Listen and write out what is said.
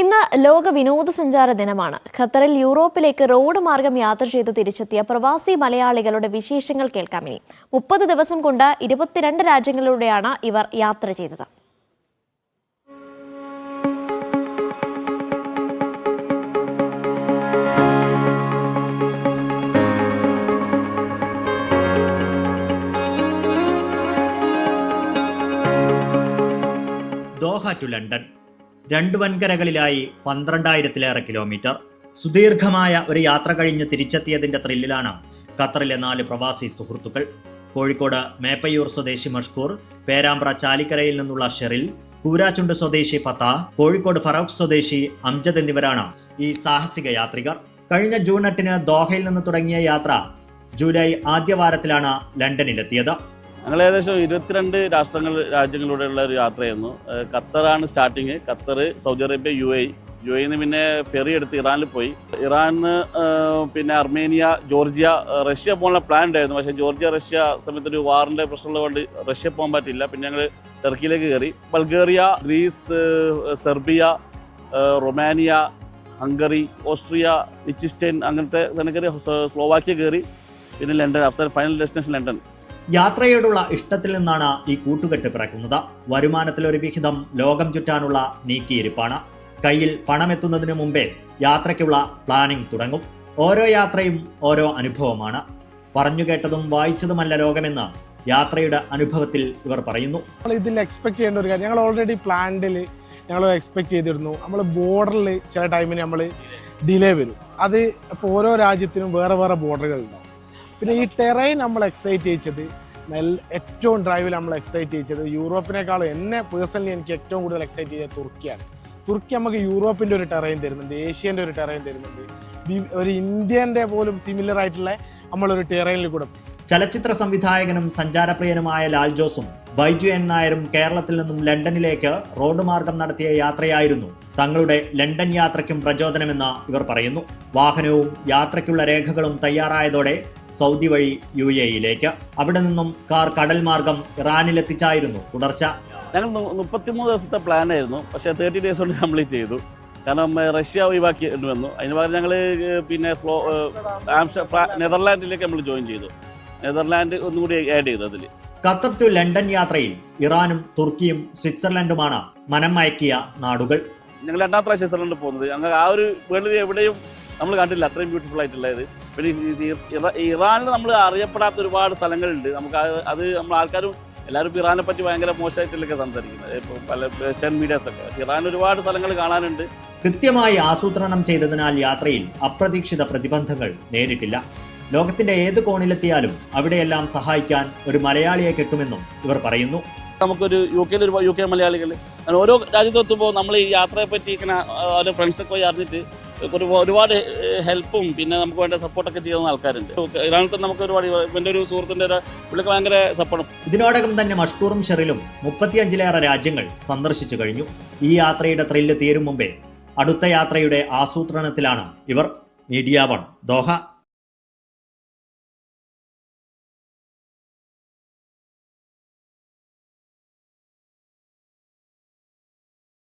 ഇന്ന് ലോക വിനോദസഞ്ചാര ദിനമാണ്. ഖത്തറിൽ യൂറോപ്പിലേക്ക് റോഡ് മാർഗം യാത്ര ചെയ്ത് തിരിച്ചെത്തിയ പ്രവാസി മലയാളികളുടെ വിശേഷങ്ങൾ കേൾക്കാം ഇനി. മുപ്പത് ദിവസം കൊണ്ട് ഇരുപത്തിരണ്ട് രാജ്യങ്ങളിലൂടെയാണ് ഇവർ യാത്ര ചെയ്തത്. Doha to London. രണ്ട് വൻകരകളിലായി പന്ത്രണ്ടായിരത്തിലേറെ കിലോമീറ്റർ. സുദീർഘമായ ഒരു യാത്ര കഴിഞ്ഞ് തിരിച്ചെത്തിയതിന്റെ ത്രില്ലിലാണ് ഖത്തറിലെ നാല് പ്രവാസി സുഹൃത്തുക്കൾ. കോഴിക്കോട് മേപ്പയ്യൂർ സ്വദേശി മഷ്കൂർ പേരാമ്പ്ര ചാലിക്കരയിൽ നിന്നുള്ള ഷെറിൽ കൂരാച്ചുണ്ട് സ്വദേശി ഫത്ത കോഴിക്കോട് ഫറൂഖ് സ്വദേശി അംജദ് എന്നിവരാണ് ഈ സാഹസിക യാത്രികർ. കഴിഞ്ഞ ജൂൺ എട്ടിന് ദോഹയിൽ നിന്ന് തുടങ്ങിയ യാത്ര ജൂലൈ ആദ്യവാരത്തിലാണ് ലണ്ടനിലെത്തിയത്. ഞങ്ങൾ ഏകദേശം ഇരുപത്തിരണ്ട് രാഷ്ട്രങ്ങൾ രാജ്യങ്ങളിലൂടെയുള്ള ഒരു യാത്രയായിരുന്നു. ഖത്തറാണ് starting. Qatar Saudi Arabia U A. U എയിൽ പിന്നെ ഫെറി എടുത്ത് ഇറാനിൽ പോയി. ഇറാനിന്ന് പിന്നെ അർമേനിയ ജോർജിയ റഷ്യ പോകാനുള്ള പ്ലാൻ ഉണ്ടായിരുന്നു. പക്ഷേ ജോർജിയ റഷ്യ സമയത്ത് ഒരു വാറിന്റെ പ്രശ്നമുള്ളതുകൊണ്ട് റഷ്യ പോകാൻ പറ്റില്ല. പിന്നെ ഞങ്ങൾ ടർക്കിയിലേക്ക് കയറി. Bulgaria Greece Serbia Romania Hungary Austria Liechtenstein അങ്ങനത്തെ തന്നെ കയറി സ്ലോവാക്യ കയറി. പിന്നെ ലണ്ടൻ അവസാനം ഫൈനൽ ഡെസ്റ്റിനേഷൻ ലണ്ടൻ. യാത്രയോടുള്ള ഇഷ്ടത്തിൽ നിന്നാണ് ഈ കൂട്ടുകെട്ട് പിറക്കുന്നത്. വരുമാനത്തിലൊരു വിഹിതം ലോകം ചുറ്റാനുള്ള നീക്കിയിരിപ്പാണ്. കയ്യിൽ പണമെത്തുന്നതിന് മുമ്പേ യാത്രയ്ക്കുള്ള പ്ലാനിംഗ് തുടങ്ങും. ഓരോ യാത്രയും ഓരോ അനുഭവമാണ്. പറഞ്ഞു കേട്ടതും വായിച്ചതുമല്ല ലോകമെന്ന് യാത്രയുടെ അനുഭവത്തിൽ ഇവർ പറയുന്നു. ഇതിൽ എക്സ്പെക്ട് ചെയ്യേണ്ട ഒരു കാര്യം ഞങ്ങൾ ഓൾറെഡി പ്ലാൻഡിൽ ഞങ്ങൾ എക്സ്പെക്ട് ചെയ്തിരുന്നു. നമ്മൾ ബോർഡറിൽ ചില ടൈമിന് നമ്മൾ ഡിലേ വരും. അത് ഇപ്പോൾ ഓരോ രാജ്യത്തിനും വേറെ വേറെ ബോർഡറുകൾ ഉണ്ടാവും. പിന്നെ ഈ ടെറൈൻ നമ്മൾ എക്സൈറ്റ് ചെയ്യിച്ചത്. ഏറ്റവും ഡ്രൈവിൽ നമ്മൾ എക്സൈറ്റ് ചെയ്യിച്ചത് യൂറോപ്പിനേക്കാളും എന്നെ പേഴ്സണലി എനിക്ക് ഏറ്റവും കൂടുതൽ എക്സൈറ്റ് ചെയ്തത് തുർക്കിയാണ്. തുർക്കി നമുക്ക് യൂറോപ്പിന്റെ ഒരു ടെറൈൻ തരുന്നുണ്ട് ഏഷ്യന്റെ ഒരു ടെറൈൻ തരുന്നുണ്ട്. ഒരു ഇന്ത്യന്റെ പോലും സിമിലർ ആയിട്ടുള്ള നമ്മളൊരു ടെറൈനിൽ കൂടെ ചലച്ചിത്ര സംവിധായകനും സഞ്ചാരപ്രിയനുമായ ലാൽ ജോസും ബൈജു എൻ നായരും കേരളത്തിൽ നിന്നും ലണ്ടനിലേക്ക് റോഡ് മാർഗം നടത്തിയ യാത്രയായിരുന്നു തങ്ങളുടെ ലണ്ടൻ യാത്രയ്ക്കും പ്രചോദനമെന്ന് ഇവർ പറയുന്നു. വാഹനവും യാത്രയ്ക്കുള്ള രേഖകളും തയ്യാറായതോടെ സൗദി വഴി യു എയിലേക്ക് അവിടെ നിന്നും കാർ കടൽ മാർഗം ഇറാനിലെത്തിച്ചായിരുന്നു തുടർച്ച. ഞങ്ങൾ മുപ്പത്തിമൂന്ന് ദിവസത്തെ പ്ലാൻ ആയിരുന്നു പക്ഷേ തേർട്ടി ഡേയ്സ് കൊണ്ട് കംപ്ലീറ്റ് ചെയ്തു. കാരണം റഷ്യ ഒഴിവാക്കി വന്നു. അതിന് പകരം ഞങ്ങൾ പിന്നെ സ്ലോ ആംസ്റ്റർ നെതർലാൻഡിലേക്ക് നമ്മൾ ജോയിൻ ചെയ്തു. നെതർലാൻഡ് ഒന്നുകൂടി ആഡ് ചെയ്തു അതിൽ ഖത്തർ ടു ലണ്ടൻ യാത്രയിൽ ഇറാനും തുർക്കിയും സ്വിറ്റ്സർലൻഡുമാണ് മനം മയക്കിയ നാടുകൾ. ഞങ്ങൾ രണ്ടാം പ്രാവശ്യം സ്വിറ്റ്സർലൻഡ് പോകുന്നത്. അങ്ങ് ആ ഒരു വേൾഡിൽ എവിടെയും നമ്മൾ കണ്ടില്ല അത്രയും ബ്യൂട്ടിഫുൾ ആയിട്ടുള്ളത് പിന്നെ ഇറാനിൽ നമ്മൾ അറിയപ്പെടാത്ത ഒരുപാട് സ്ഥലങ്ങളുണ്ട്. നമുക്ക് അത് നമ്മൾ ആൾക്കാരും എല്ലാവരും ഇറാനെ പറ്റി ഭയങ്കര മോശമായിട്ടൊക്കെ സംസാരിക്കുന്നത്. ഇപ്പോൾ പല വെസ്റ്റേൺ മീഡിയാസ് ഒക്കെ. പക്ഷേ ഇറാൻ ഒരുപാട് സ്ഥലങ്ങൾ കാണാനുണ്ട്. കൃത്യമായി ആസൂത്രണം ചെയ്തതിനാൽ യാത്രയിൽ അപ്രതീക്ഷിത പ്രതിബന്ധങ്ങൾ നേരിട്ടില്ല. ലോകത്തിന്റെ ഏത് കോണിലെത്തിയാലും അവിടെയെല്ലാം സഹായിക്കാൻ ഒരു മലയാളിയെ കിട്ടുമെന്നും ഇവർ പറയുന്നു. നമുക്കൊരു യു കെയിൽ ഒരു യു കെ മലയാളികൾ ഓരോ രാജ്യത്തെത്തുമ്പോൾ നമ്മൾ ഈ യാത്രയെ പറ്റി ഇങ്ങനെ ഓരോ ഫ്രണ്ട്സൊക്കെ പോയി അറിഞ്ഞിട്ട് ഒരു ഒരുപാട് ഹെൽപ്പും പിന്നെ നമുക്ക് വേണ്ട സപ്പോർട്ടൊക്കെ ചെയ്യുന്ന ആൾക്കാരുണ്ട്. ഇറാനിൽ തന്നെ നമുക്ക് ഒരുപാട് എന്റെ ഒരു സുഹൃത്തിന്റെ പുള്ളിക്ക് ഭയങ്കര സപ്പോർട്ടും ഇതിനോടകം തന്നെ മഷ്കൂറും ഷെറിലും മുപ്പത്തിയഞ്ചിലേറെ രാജ്യങ്ങൾ സന്ദർശിച്ചു കഴിഞ്ഞു. ഈ യാത്രയുടെ ത്രില്ല് തീരും മുമ്പേ അടുത്ത യാത്രയുടെ ആസൂത്രണത്തിലാണ് ഇവർ. Media one Doha.